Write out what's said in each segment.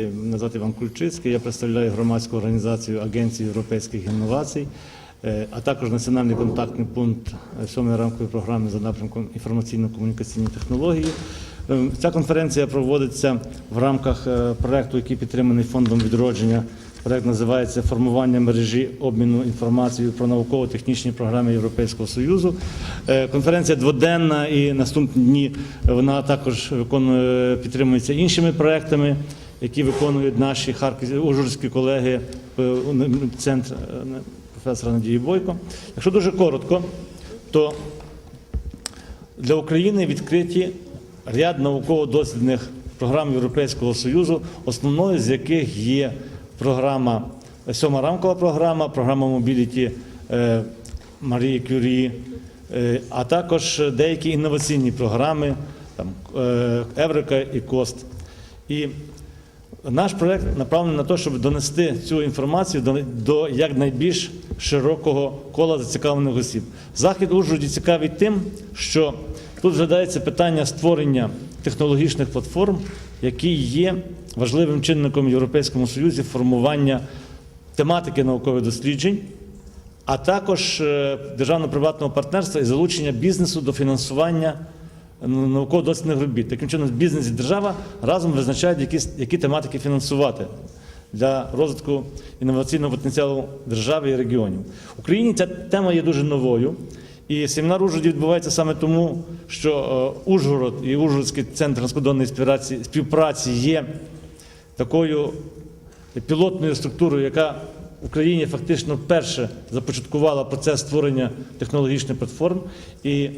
Мене звати Іван Кульчицький, я представляю громадську організацію Агенції європейських інновацій, е, а також національний контактний пункт е, сьомої рамкової програми за напрямком інформаційно-комунікаційні технології. Е, Ця конференція проводиться в рамках е, проекту, який підтриманий фондом відродження. Проект називається Формування мережі обміну інформацією про науково-технічні програми Європейського Союзу. Конференція дводенна і наступні дні вона також виконує підтримується іншими проектами, які виконують наші харківські ужгородські колеги е, центр е, професора Надії Бойко. Якщо дуже коротко, то для України відкриті ряд науково-дослідних програм Європейського Союзу, основною з яких є програма, сьома рамкова програма, програма мобіліті е, Марії Кюрі, е, а також деякі інноваційні програми, там е, Еврика і Кост. І наш проект направлений на те, щоб донести цю інформацію до, до якнайбільш широкого кола зацікавлених осіб. Захід Ужгороді цікавий тим, що тут згадається питання створення технологічних платформ, які є важливим чинником в Європейському Союзі формування тематики наукових досліджень, а також е, державно-приватного партнерства і залучення бізнесу до фінансування науково-дослідних робіт. Таким чином, бізнес і держава разом визначають, які, які тематики фінансувати для розвитку інноваційного потенціалу держави і регіонів. В Україні ця тема є дуже новою. І семінар Ужгороді відбувається саме тому, що е, Ужгород і Ужгородський центр транскордонної співпраці, співпраці є такою пілотною структурою, яка в Україні фактично вперше започаткувала процес створення технологічних платформ. І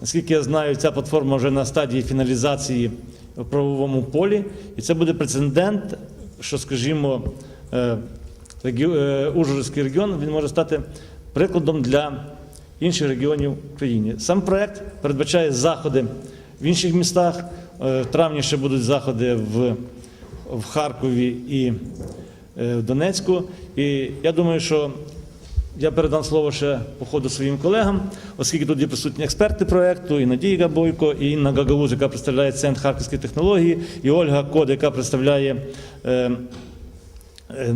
наскільки я знаю, ця платформа вже на стадії фіналізації в правовому полі, і це буде прецедент, що, скажімо, е, е, Ужгородський регіон він може стати прикладом для інших регіонів в. Сам проект передбачає заходи в інших містах. Е, В травні ще будуть заходи в, в Харкові і в Донецьку. І я думаю, що я передам слово ще по ходу своїм колегам, оскільки тут є присутні експерти проекту, і Надія Габойко, і Інна Гагауз, яка представляє Центр харківської технології, і Ольга Код, яка представляє е, е,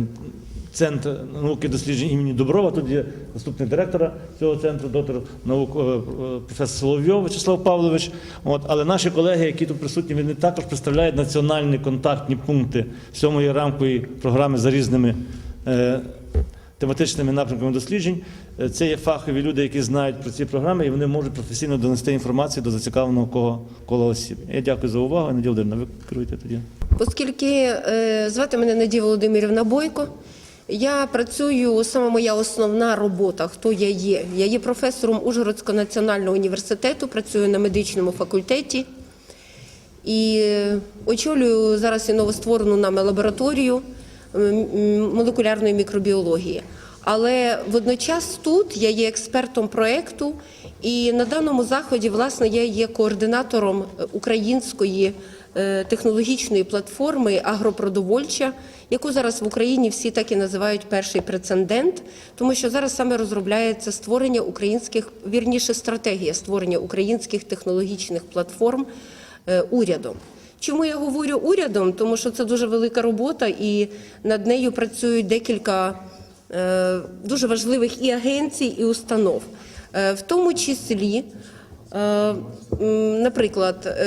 Центр науки досліджень імені Доброва. Тут є заступник директора цього центру, доктор наук е, професор Соловйов Вячеслав Павлович. От, але наші колеги, які тут присутні, вони також представляють національні контактні пункти сьомої рамкової програми за різними. е, Тематичними напрямками досліджень Е, це є фахові люди, які знають про ці програми, і вони можуть професійно донести інформацію до зацікавленого кого- кола осіб. Я дякую за увагу. Надія Володимирівна, ви керуєте тоді. Оскільки е, звати мене Надія Володимирівна Бойко, я працюю саме моя основна робота. Хто я є? Я є професором Ужгородського національного університету, працюю на медичному факультеті і е, очолюю зараз і новостворену нами лабораторію молекулярної мікробіології. Але водночас тут я є експертом проєкту, і на даному заході, власне, я є координатором української е, технологічної платформи Агропродовольча, яку зараз в Україні всі так і називають перший прецедент, тому що зараз саме розробляється створення українських, вірніше стратегія створення українських технологічних платформ е, урядом. Чому я говорю урядом? Тому що це дуже велика робота, і над нею працюють декілька е, дуже важливих і агенцій, і установ, Е, в тому числі, е, наприклад,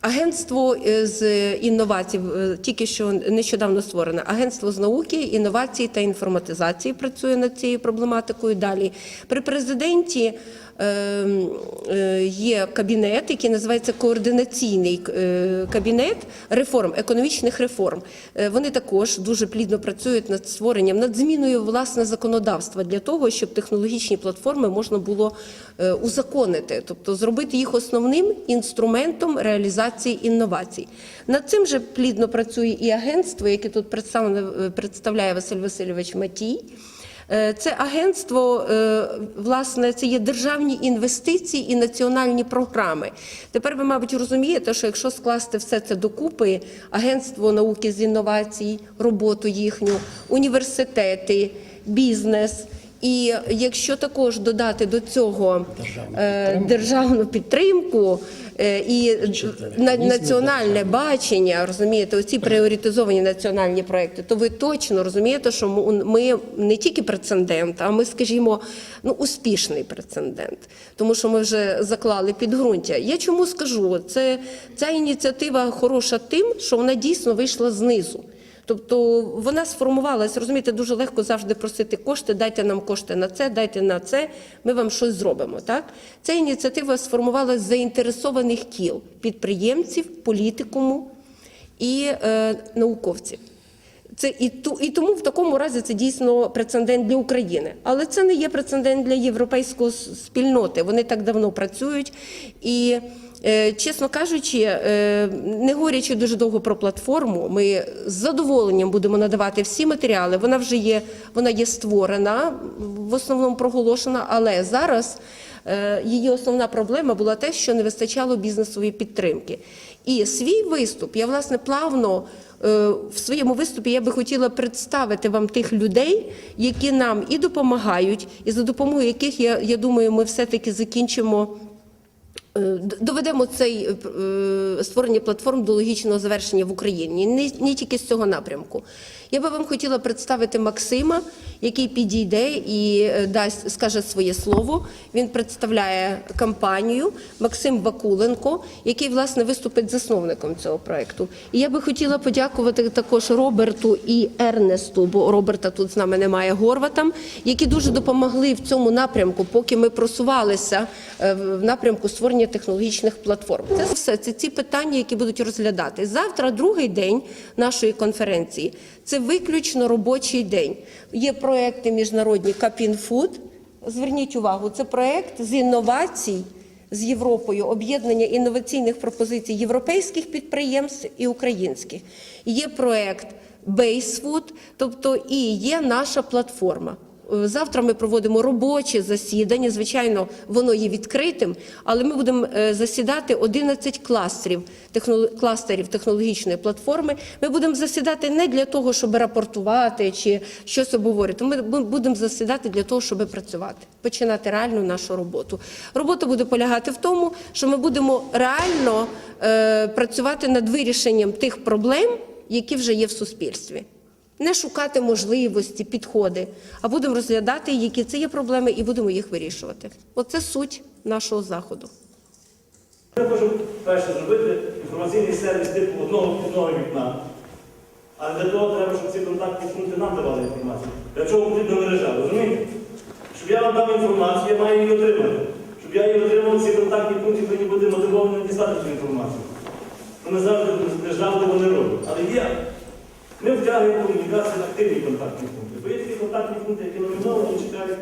Агентство з інновацій тільки що нещодавно створене. Агентство з науки, інновацій та інформатизації працює над цією проблематикою. Далі при президенті є кабінет, який називається координаційний е, кабінет реформ, економічних реформ. Е, Вони також дуже плідно працюють над створенням, над зміною власне законодавства для того, щоб технологічні платформи можна було е, узаконити, тобто зробити їх основним інструментом реалізації інновацій. Над цим же плідно працює і агентство, яке тут представлене е, представляє Василь Васильович Матій. Е, Це агентство, е, власне, це є державні інвестиції і національні програми. Тепер ви, мабуть, розумієте, що якщо скласти все це докупи, агентство науки з інновацій, роботу їхню, університети, бізнес І якщо також додати до цього е, державну підтримку е, і національне бачення, розумієте, оці пріоритизовані національні проекти, то ви точно розумієте, що ми не тільки прецедент, а ми, скажімо, ну успішний прецедент, тому що ми вже заклали підґрунтя. Я чому скажу? Це ця ініціатива хороша тим, що вона дійсно вийшла знизу. Тобто вона сформувалась, розумієте, дуже легко завжди просити кошти, дайте нам кошти на це, дайте на це, ми вам щось зробимо. Так? Ця ініціатива сформувалася заінтересованих кіл підприємців, політикуму і е, науковців. Це і, ту, і тому в такому разі це дійсно прецедент для України. Але це не є прецедент для європейської спільноти. Вони так давно працюють. І, е, чесно кажучи, е, не говорячи дуже довго про платформу, ми з задоволенням будемо надавати всі матеріали. Вона вже є, вона є створена, в основному проголошена, але зараз. Е, Її основна проблема була те, що не вистачало бізнесової підтримки. І свій виступ я власне плавно в своєму виступі я би хотіла представити вам тих людей, які нам і допомагають, і за допомогою яких я, я думаю, ми все-таки закінчимо. Е, Доведемо цей е, створення платформ до логічного завершення в Україні, не, не тільки з цього напрямку. Я би вам хотіла представити Максима, який підійде і е, дасть скаже своє слово. Він представляє компанію Максим Бакуленко, який власне виступить засновником цього проекту. І я би хотіла подякувати також Роберту і Ернесту, бо Роберта тут з нами немає Горватам, які дуже допомогли в цьому напрямку, поки ми просувалися е, в напрямку створення технологічних платформ. Це все це ці питання, які будуть розглядати завтра. Другий день нашої конференції. Це виключно робочий день. Є проекти міжнародні Капінфуд. Зверніть увагу, це проект з інновацій з Європою, об'єднання інноваційних пропозицій європейських підприємств і українських. Є проект Basefood, тобто і є наша платформа. Завтра ми проводимо робоче засідання. Звичайно, воно є відкритим, але ми будемо е, засідати 11 кластерів, кластерів технологічної платформи. Ми будемо засідати не для того, щоб рапортувати чи щось обговорити. Ми будемо засідати для того, щоб працювати, починати реальну нашу роботу. Робота буде полягати в тому, що ми будемо реально е, працювати над вирішенням тих проблем, які вже є в суспільстві. Не шукати можливості, підходи, а будемо розглядати, які це є проблеми, і будемо їх вирішувати. Оце суть нашого заходу. Ми можемо перше зробити інформаційний сервіс типу одного вхідного вікна. А для того треба, щоб ці контактні пункти нам давали інформацію. Для чого потрібна мережа, розумієте? Щоб я вам дав інформацію, я маю її отримати. Щоб я її отримав, ці контактні пункти повинні бути мотивовані дістати цю інформацію. Не завжди не вони роблять. Але є. Ми втягуємо комунікацію на активні контактні пункти. Бо є такі контактні пункти, які номіновані чекають.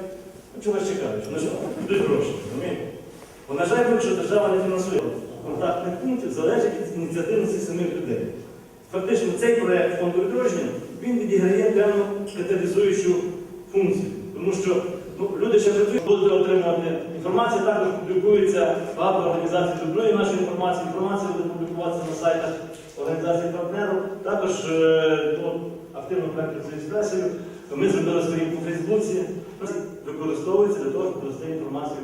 Ну, чого ж чекають? Вони ж йдуть гроші, розумієте? Бо, на жаль, якщо держава не фінансує контактних пунктів, залежить від ініціативності самих людей. Фактично, цей проєкт фонду відродження він відіграє певну каталізуючу функцію. Тому що ну, люди ще працюють, будуть отримувати інформацію, також публікується багато організацій дублює нашу інформацію. Інформація буде публікуватися на сайтах організацій партнерів. Також е, ну, активно працює з пресою. Ми зробили сторінку у Фейсбуці, використовується для того, щоб донести інформацію.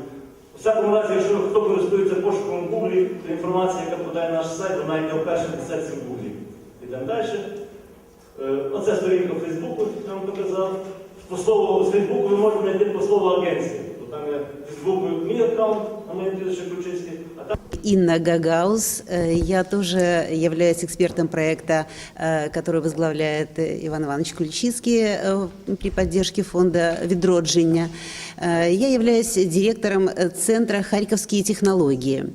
У всякому разі, якщо хто користується пошуком Гуглі, то інформація, яка подає наш сайт, вона йде в першій десятці в Гуглі. Йдемо далі. Е, Оце сторінка Фейсбуку, я вам показав. По слову з Фейсбуку ви можете знайти по слову агенція. То там є Фейсбуку мій аккаунт, на моє прізвище там Инна Гагаус. Э, Я тоже являюсь экспертом проекта, э, который возглавляет э, Иван Иванович Ключицкий э, при поддержке фонда «Ведроджиня». Э, Я являюсь директором э, Центра «Харьковские технологии».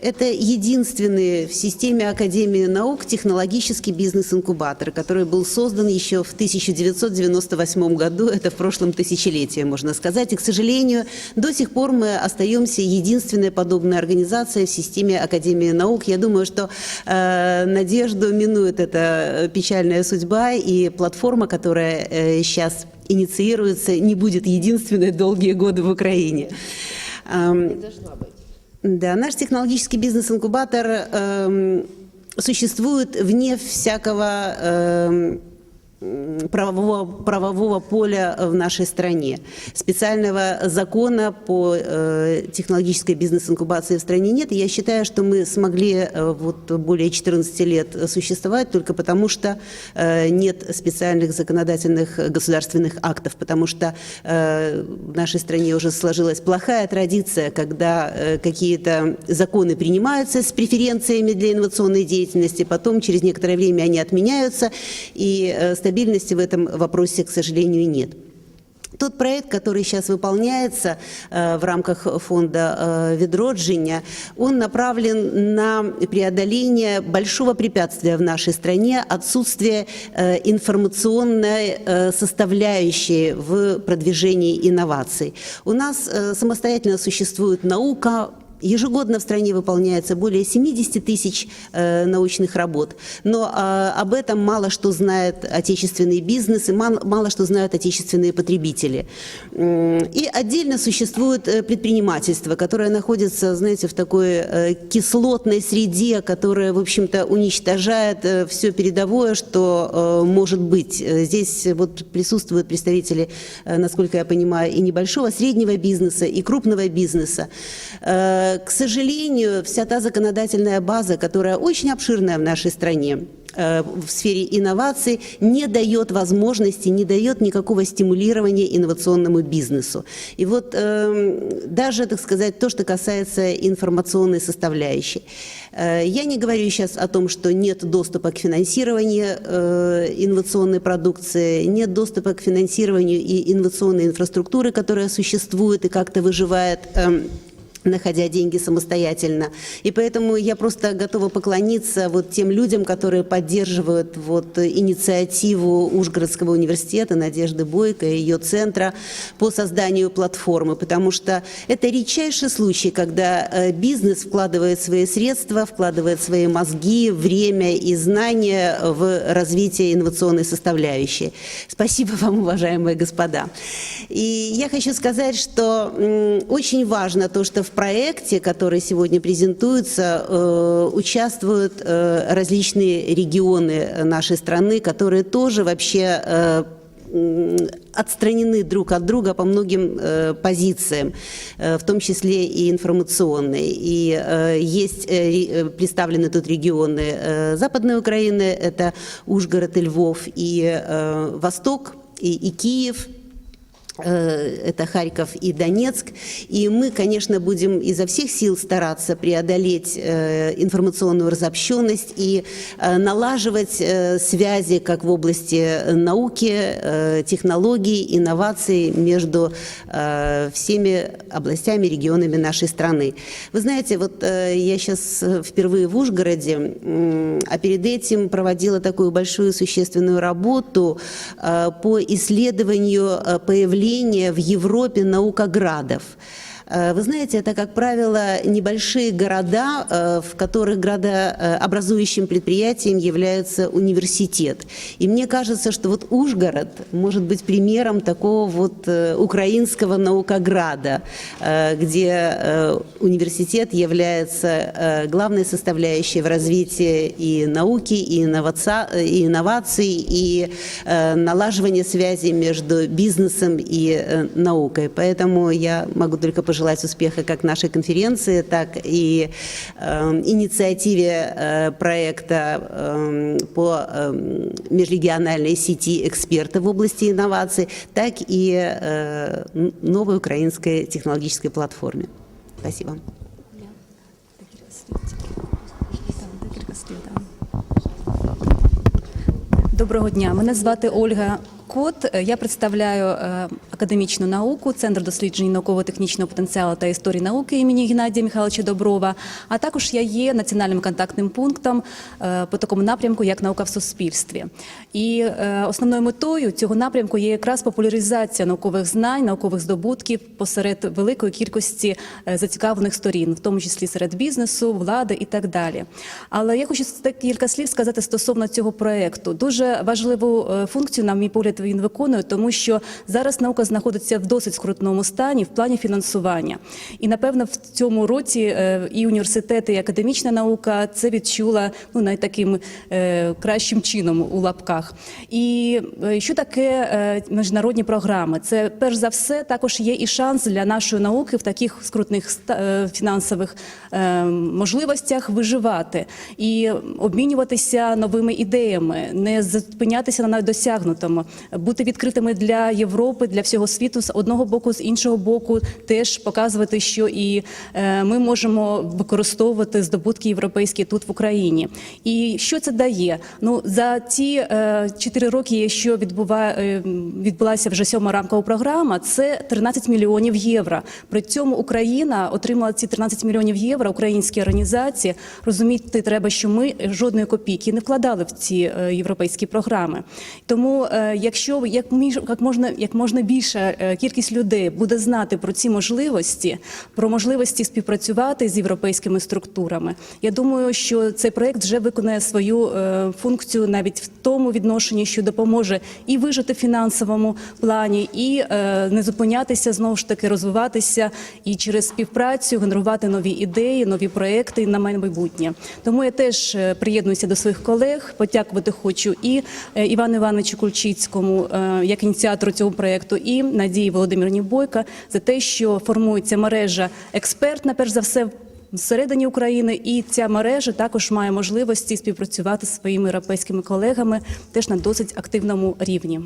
Это единственный в системе Академии наук технологический бизнес-инкубатор, который был создан еще в 1998 году, это в прошлом тысячелетии, можно сказать. И, к сожалению, до сих пор мы остаемся единственной подобной организацией в системе Академии наук. Я думаю, что э, надежду минует эта э, печальная судьба, и платформа, которая э, сейчас инициируется, не будет единственной долгие годы в Украине. Эм, да, наш технологический бизнес-инкубатор эм, существует вне всякого эм, м, правового, правового поля в нашей стране. Специального закона по э, технологической бизнес-инкубации в стране нет. Я считаю, что мы смогли э, вот более 14 лет существовать только потому, что э, нет специальных законодательных государственных актов, потому что э, в нашей стране уже сложилась плохая традиция, когда э, какие-то законы принимаются с преференциями для инновационной деятельности, потом через некоторое время они отменяются, и э, стабильности в этом вопросе, к сожалению, нет. Тот проект, который сейчас выполняется э, в рамках фонда э, «Ведроджиня», он направлен на преодоление большого препятствия в нашей стране – отсутствие э, информационной э, составляющей в продвижении инноваций. У нас э, самостоятельно существует наука, Ежегодно в стране выполняется более 70 тысяч э, научных работ, но э, об этом мало что знает отечественный бизнес и мало, мало что знают отечественные потребители. М, И отдельно существует э, предпринимательство, которое находится, знаете, в такой э, кислотной среде, которая, в общем-то, уничтожает все передовое, что э, может быть. Э, Здесь вот присутствуют представители, э, насколько я понимаю, и небольшого, среднего бизнеса, и крупного бизнеса. Э, К сожалению, вся та законодательная база, которая очень обширная в нашей стране, э, в сфере инноваций не дает возможности, не дает никакого стимулирования инновационному бизнесу. И вот эм, даже, так сказать, то, что касается информационной составляющей. Э, Я не говорю сейчас о том, что нет доступа к финансированию э, инновационной продукции, нет доступа к финансированию и инновационной инфраструктуры, которая существует и как-то выживает эм, находя деньги самостоятельно. И поэтому я просто готова поклониться вот тем людям, которые поддерживают вот инициативу Ужгородского университета Надежды Бойко и ее центра по созданию платформы, потому что это редчайший случай, когда э, бизнес вкладывает свои средства, вкладывает свои мозги, время и знания в развитие инновационной составляющей. Спасибо вам, уважаемые господа. И я хочу сказать, что очень важно то, что в проекте, который сегодня презентуется, э, участвуют э, различные регионы нашей страны, которые тоже вообще э, отстранены друг от друга по многим э, позициям, э, в том числе и информационной. И э, есть э, ре- представлены тут регионы э, Западной Украины, это Ужгород и Львов, и э, Восток, и, и Киев, это Харьков и Донецк. И мы, конечно, будем изо всех сил стараться преодолеть э, информационную разобщенность и э, налаживать э, связи как в области науки, э, технологий, инноваций между э, всеми областями, регионами нашей страны. Вы знаете, вот э, я сейчас впервые в Ужгороде, а перед этим проводила такую большую существенную работу э, по исследованию э, появления в Европе наукоградов. Э, Вы знаете, это, как правило, небольшие города, э, в которых градообразующим предприятием является университет. И мне кажется, что вот Ужгород может быть примером такого вот э, украинского наукограда, э, где э, университет является э, главной составляющей в развитии и науки, и, инноваца- и инноваций, и э, налаживания связи между бизнесом и э, наукой. Поэтому я могу только пожелать успеха как нашей конференции, так и э, инициативе э, проекта э, по э, межрегиональной сети экспертов в области инноваций, так и э, н- новой украинской технологической платформе. Спасибо. Декілька слів, да. Доброго дня. Мене звати Ольга Кот. Е, Я представляю е, академічну науку, Центр досліджень науково-технічного потенціалу та історії науки імені Геннадія Михайловича Доброва. А також я є національним контактним пунктом е, по такому напрямку, як наука в суспільстві. І е, основною метою цього напрямку є якраз популяризація наукових знань, наукових здобутків посеред великої кількості е, зацікавлених сторін, в тому числі серед бізнесу, влади і так далі. Але я хочу кілька слів сказати стосовно цього проекту. Дуже важливу функцію, на мій погляд, він виконує, тому що зараз наука знаходиться в досить скрутному стані в плані фінансування. І напевно в цьому році е, і університети, і академічна наука це відчула ну навіть таким е, кращим чином у лапках. І е, що таке міжнародні програми? Це перш за все також є і шанс для нашої науки в таких скрутних фінансових можливостях виживати і обмінюватися новими ідеями, не зупинятися на досягнутому, бути відкритими для Європи, для всього світу з одного боку, з іншого боку, теж показувати, що і е, ми можемо використовувати здобутки європейські тут в Україні. І що це дає? Ну за ці е, чотири роки, що відбуває е, відбулася вже сьома рамкова програма, це 13 мільйонів євро. При цьому Україна отримала ці 13 мільйонів євро. Українські організації розуміти треба, що ми жодної копійки не вкладали в ці європейські програми. Тому, якщо як як можна як можна більша е, кількість людей буде знати про ці можливості, про можливості співпрацювати з європейськими структурами, я думаю, що цей проект вже виконає свою е, функцію навіть в тому відношенні, що допоможе і вижити в фінансовому плані, і е, не зупинятися знову ж таки розвиватися і через співпрацю генерувати нові ідеї, нові проекти на майбутнє. Тому я теж приєднуюся до своїх колег. Подякувати хочу і Івану Івановичу Кульчицькому як ініціатору цього проекту, і Надії Володимирівні Бойко за те, що формується мережа експертна, перш за все. Всередині України і ця мережа також має можливості співпрацювати зі своїми європейськими колегами теж на досить активному рівні.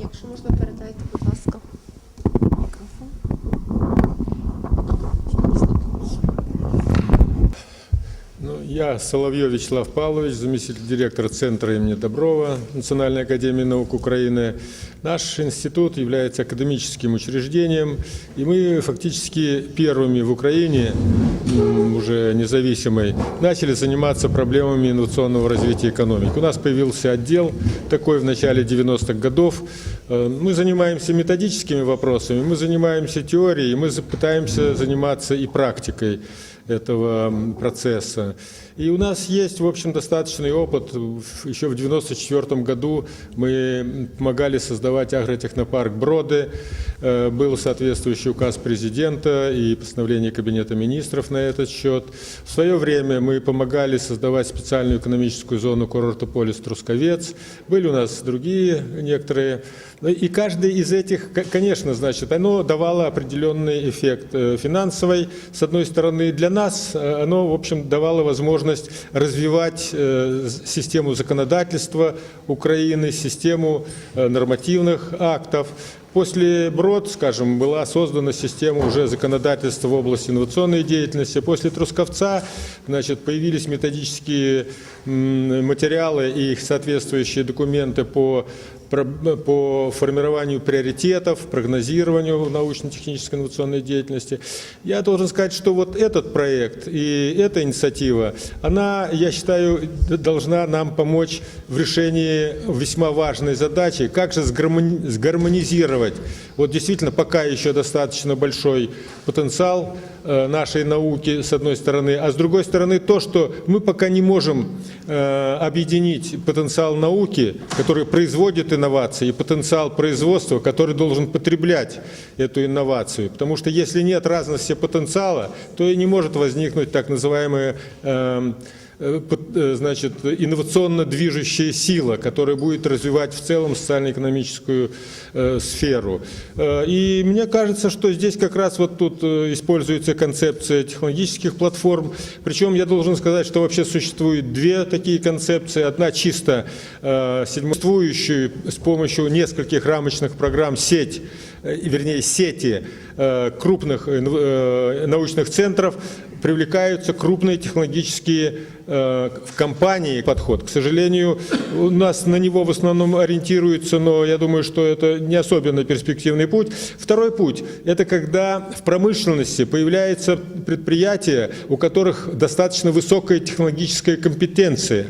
Якщо можна передайте, я Соловьев Вячеслав Павлович, заместитель директора Центра имени Доброва Национальной академии наук Украины. Наш институт является академическим учреждением, и мы фактически первыми в Украине, уже независимой, начали заниматься проблемами инновационного развития экономики. У нас появился отдел такой в начале 90-х годов. Э, Мы занимаемся методическими вопросами, мы занимаемся теорией, мы пытаемся заниматься и практикой этого процесса. И у нас есть, в общем, достаточный опыт. Еще в 1994 году мы помогали создавать агротехнопарк Броды. Э, Был соответствующий указ президента и постановление Кабинета министров на этот счет. В свое время мы помогали создавать специальную экономическую зону курорта полис Трусковец. Были у нас другие некоторые. Ну, И каждый из этих, конечно, значит, оно давало определенный эффект э, финансовый. С одной стороны, для нас э, оно, в общем, давало возможность развивать э, с- систему законодательства Украины, систему э, нормативных актов. После БРОД, скажем, была создана система уже законодательства в области инновационной деятельности. После Трусковца значит, появились методические м, материалы и их соответствующие документы по про- по формированию приоритетов, прогнозированию научно-технической инновационной деятельности. Я должен сказать, что вот этот проект и эта инициатива, она, я считаю, д- должна нам помочь в решении весьма важной задачи, как же сгармони- сгармонизировать, вот действительно пока еще достаточно большой потенциал э, нашей науки, с одной стороны, а с другой стороны то, что мы пока не можем э, объединить потенциал науки, который производит инновации, и потенциал производства, который должен потреблять эту инновацию. Потому что если нет разности потенциала, то и не может возникнуть так называемая эм, э, пот- э, значит, инновационно движущая сила, которая будет развивать в целом социально-экономическую э, сферу. Э, И мне кажется, что здесь как раз вот тут э, используется концепция технологических платформ. Причем я должен сказать, что вообще существует две такие концепции. Одна чисто э, существующую с помощью нескольких рамочных программ сеть, э, вернее сети э, крупных э, нав- э, научных центров привлекаются крупные технологические э, компании подход. К сожалению, у нас на него в основном ориентируются, но я думаю, что это не особенно перспективный путь. Второй путь – это когда в промышленности появляются предприятия, у которых достаточно высокая технологическая компетенция.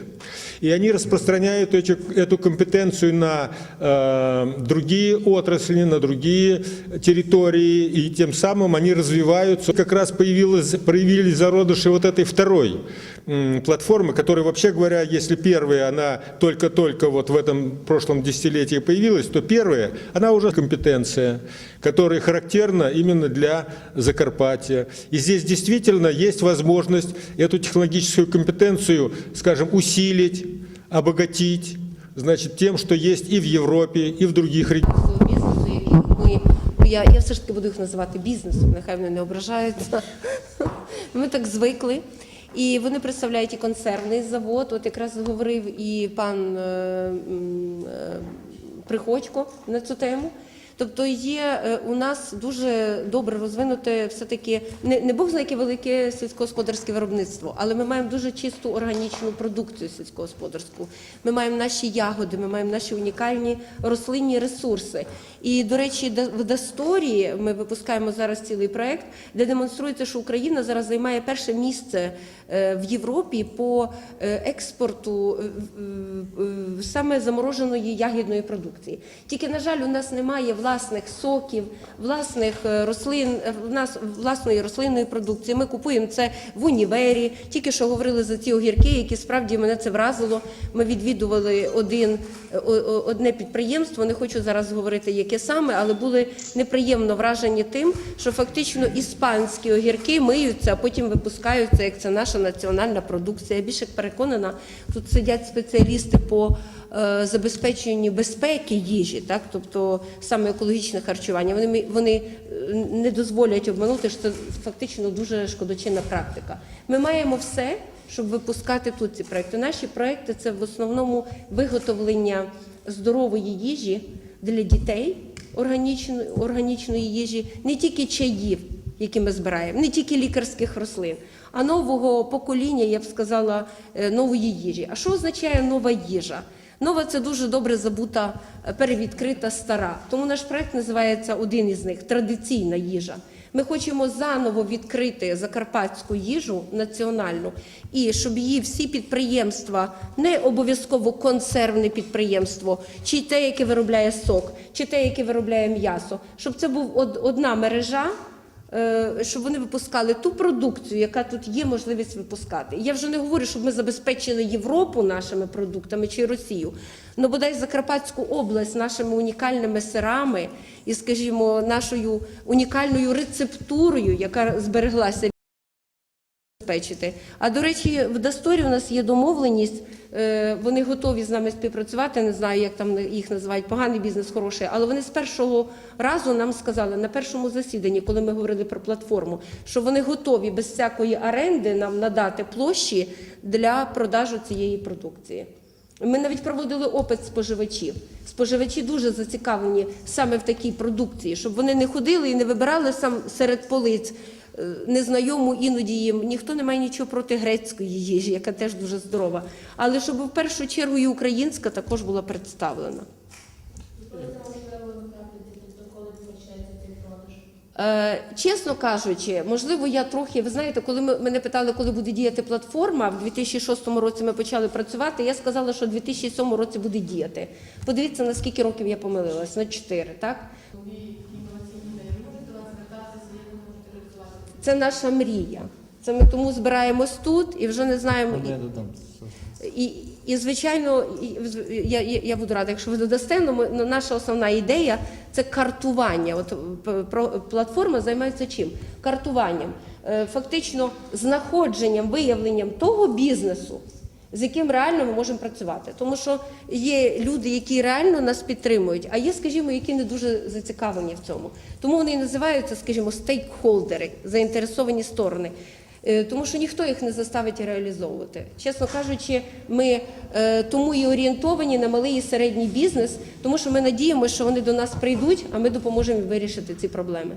И они распространяют эти- эту компетенцию на э, другие отрасли, на другие территории, и тем самым они развиваются. Как раз появилось, проявились зародыши вот этой второй м, платформы, которая, вообще говоря, если первая, она только-только вот в этом прошлом десятилетии появилась, то первая, она уже компетенция, которая характерна именно для Закарпатья. И здесь действительно есть возможность эту технологическую компетенцию, скажем, усилить, обогатить, значит, тем, что есть и в Европе, и в других регионах. цього бізнесу, який ми. Я, я все ж таки буду їх називати бізнесом, нехай вони не ображаються. Ми так звикли. І вони представляють і консервний завод. От якраз говорив і пан е, е, Приходько на цю тему. Тобто є е, у нас дуже добре розвинуте все-таки не, не Бог знає яке велике сільськогосподарське виробництво, але ми маємо дуже чисту органічну продукцію сільськогосподарську. Ми маємо наші ягоди, ми маємо наші унікальні рослинні ресурси. І, до речі, в Дасторії ми випускаємо зараз цілий проект, де демонструється, що Україна зараз займає перше місце е, в Європі по е, експорту е, саме замороженої ягідної продукції. Тільки, на жаль, у нас немає власних соків, власних рослин, в нас власної рослинної продукції. Ми купуємо це в універі. Тільки що говорили за ці огірки, які справді мене це вразило. Ми відвідували один, одне підприємство. Не хочу зараз говорити, яке саме, але були неприємно вражені тим, що фактично іспанські огірки миються, а потім випускаються, як це наша національна продукція. Я більше переконана, тут сидять спеціалісти по е, забезпеченню безпеки їжі, так тобто саме екологічне харчування. Вони вони е, не дозволять обманути, що це фактично дуже шкодочинна практика. Ми маємо все, щоб випускати тут ці проекти. Наші проекти це в основному виготовлення здорової їжі для дітей, органічної, органічної їжі, не тільки чаїв, які ми збираємо, не тільки лікарських рослин, а нового покоління, я б сказала, е, нової їжі. А що означає нова їжа? Нова це дуже добре забута, е, перевідкрита стара. Тому наш проект називається один із них традиційна їжа. Ми хочемо заново відкрити закарпатську їжу національну, і щоб її всі підприємства, не обов'язково консервне підприємство, чи те, яке виробляє сок, чи те, яке виробляє м'ясо, щоб це був одна мережа, щоб вони випускали ту продукцію, яка тут є можливість випускати. Я вже не говорю, щоб ми забезпечили Європу нашими продуктами чи Росію. Ну бодай Закарпатську область нашими унікальними сирами і, скажімо, нашою унікальною рецептурою, яка збереглася забезпечити. А до речі, в Дасторі у нас є домовленість. Е, Вони готові з нами співпрацювати. Не знаю, як там їх називають, поганий бізнес, хороший. Але вони з першого разу нам сказали на першому засіданні, коли ми говорили про платформу, що вони готові без всякої оренди нам надати площі для продажу цієї продукції. Ми навіть проводили опит споживачів. Споживачі дуже зацікавлені саме в такій продукції, щоб вони не ходили і не вибирали сам серед полиць незнайому іноді їм. Ніхто не має нічого проти грецької їжі, яка теж дуже здорова. Але щоб в першу чергу і українська також була представлена. Е, чесно кажучи, можливо, я трохи, ви знаєте, коли ми, мене питали, коли буде діяти платформа, в 2006 році ми почали працювати, я сказала, що в 2007 році буде діяти. Подивіться, на скільки років я помилилась, на 4, так? Це наша мрія. Це ми тому збираємось тут і вже не знаємо. Я додам? І, і звичайно, я, я буду рада, якщо ви додасте, але ми, ну, наша основна ідея це картування. От про, платформа займається чим? Картуванням. Е, Фактично знаходженням, виявленням того бізнесу, з яким реально ми можемо працювати. Тому що є люди, які реально нас підтримують, а є, скажімо, які не дуже зацікавлені в цьому. Тому вони і називаються, скажімо, стейкхолдери, заінтересовані сторони. Е, Тому що ніхто їх не заставить реалізовувати. Чесно кажучи, ми е, тому і орієнтовані на малий і середній бізнес, тому що ми надіємося, що вони до нас прийдуть, а ми допоможемо вирішити ці проблеми.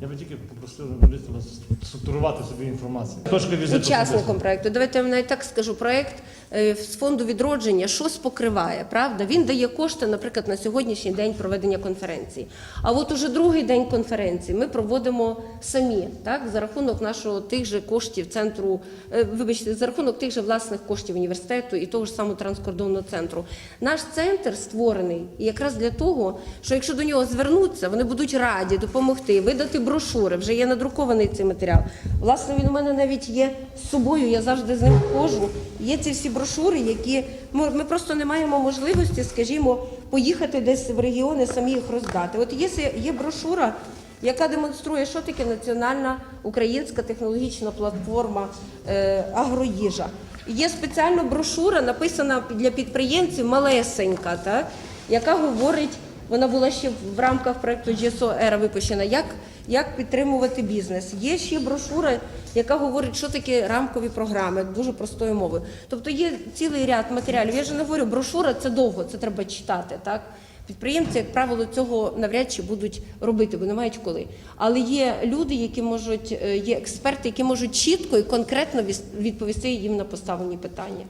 Я би тільки попросив журналістів вас структурувати собі інформацію. Точка візиту. Учасником проекту. Давайте я вам навіть так скажу. Проект з фонду відродження щось покриває, правда? Він дає кошти, наприклад, на сьогоднішній день проведення конференції. А от уже другий день конференції ми проводимо самі, так, за рахунок нашого тих же коштів центру, е, вибачте, за рахунок тих же власних коштів університету і того ж самого транскордонного центру. Наш центр створений якраз для того, що якщо до нього звернуться, вони будуть раді допомогти, видати брошури. Вже є надрукований цей матеріал. Власне, він у мене навіть є з собою. Я завжди з ним ходжу. Є ці всі брошури, які ми, просто не маємо можливості, скажімо, поїхати десь в регіони, самі їх роздати. От є, є брошура. Яка демонструє, що таке національна українська технологічна платформа е, агроїжа? Є спеціальна брошура, написана для підприємців малесенька, так, яка говорить, вона була ще в рамках проекту GSO Era випущена, як, як підтримувати бізнес. Є ще брошура, яка говорить, що таке рамкові програми, дуже простою мовою. Тобто є цілий ряд матеріалів. Я вже не говорю, брошура це довго, це треба читати. так? Підприємці, як правило, цього навряд чи будуть робити, бо не мають коли. Але є люди, які можуть, е, є експерти, які можуть чітко і конкретно віс- відповісти їм на поставлені питання.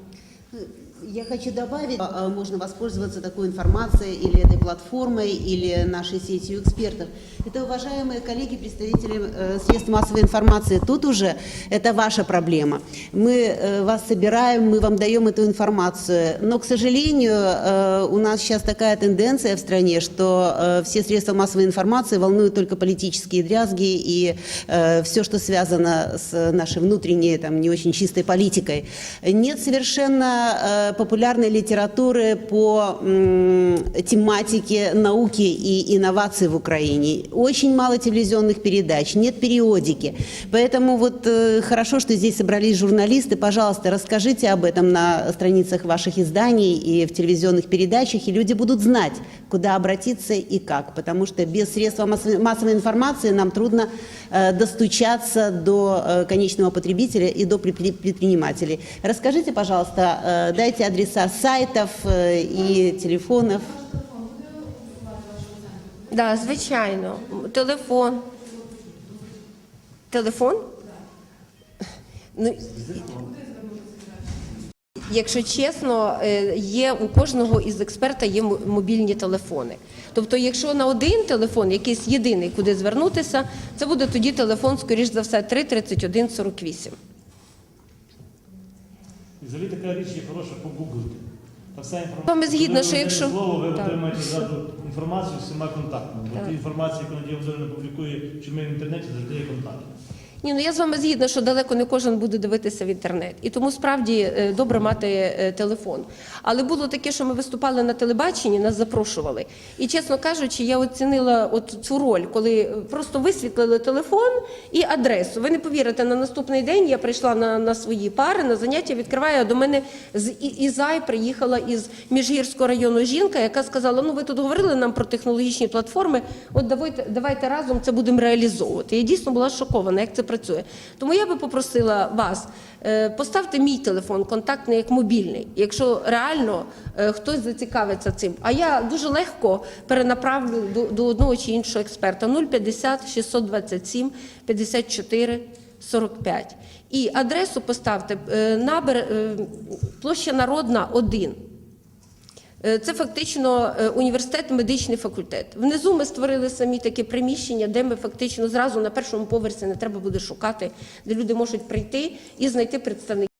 Я хочу добавить, а, можно воспользоваться такой информацией или этой платформой, или нашей сетью экспертов. Это, уважаемые коллеги, представители э, средств массовой информации, тут уже это ваша проблема. Мы э, вас собираем, мы вам даем эту информацию, но, к сожалению, э, у нас сейчас такая тенденция в стране, что все средства массовой информации волнуют только политические дрязги и все, что связано с нашей внутренней, там, не очень чистой политикой. Нет совершенно популярной литературы по тематике науки и инноваций в Украине. Очень мало телевизионных передач, нет периодики. Поэтому вот э, хорошо, что здесь собрались журналисты. Пожалуйста, расскажите об этом на страницах ваших изданий и в телевизионных передачах, и люди будут знать, куда обратиться и как. Потому что без средств массовой информации нам трудно э, достучаться до э, конечного потребителя и до предпри- предпринимателей. Расскажите, пожалуйста, э, дайте адреса сайтов э, и телефонов. Да, звичайно. Телефон. Телефон? Ну, якщо чесно, е, є у кожного із експерта є мобільні телефони. Тобто, якщо на один телефон, якийсь єдиний, куди звернутися, це буде тоді телефон, скоріш за все, 331 48. І взагалі така річ є хороша погуглити. Та вся інформація. Ми згідно, що якщо- слово, ви Так. отримаєте зразу інформацію з всіма контактами. Бо ті інформації, яку Надія Володимирівна публікує, чи ми в інтернеті завжди є контакти. Ні, ну я з вами згідна, що далеко не кожен буде дивитися в інтернет. І тому справді е, добре мати е, телефон. Але було таке, що ми виступали на телебаченні, нас запрошували. І чесно кажучи, я оцінила от цю роль, коли просто висвітлили телефон і адресу. Ви не повірите, на наступний день я прийшла на, на свої пари, на заняття, відкриваю, до мене з Ізай приїхала із Міжгірського району жінка, яка сказала: ну ви тут говорили нам про технологічні платформи, от давайте, давайте разом це будемо реалізовувати. Я дійсно була шокована, як це працює. Тому я би попросила вас, е, поставте мій телефон контактний як мобільний, якщо реально е, хтось зацікавиться цим. А я дуже легко перенаправлю до, до одного чи іншого експерта 050 627 54 45. І адресу поставте е, набер, площа Народна 1. Е, Це фактично е, університет, медичний факультет. Внизу ми створили самі таке приміщення, де ми фактично зразу на першому поверсі не треба буде шукати, де люди можуть прийти і знайти представників.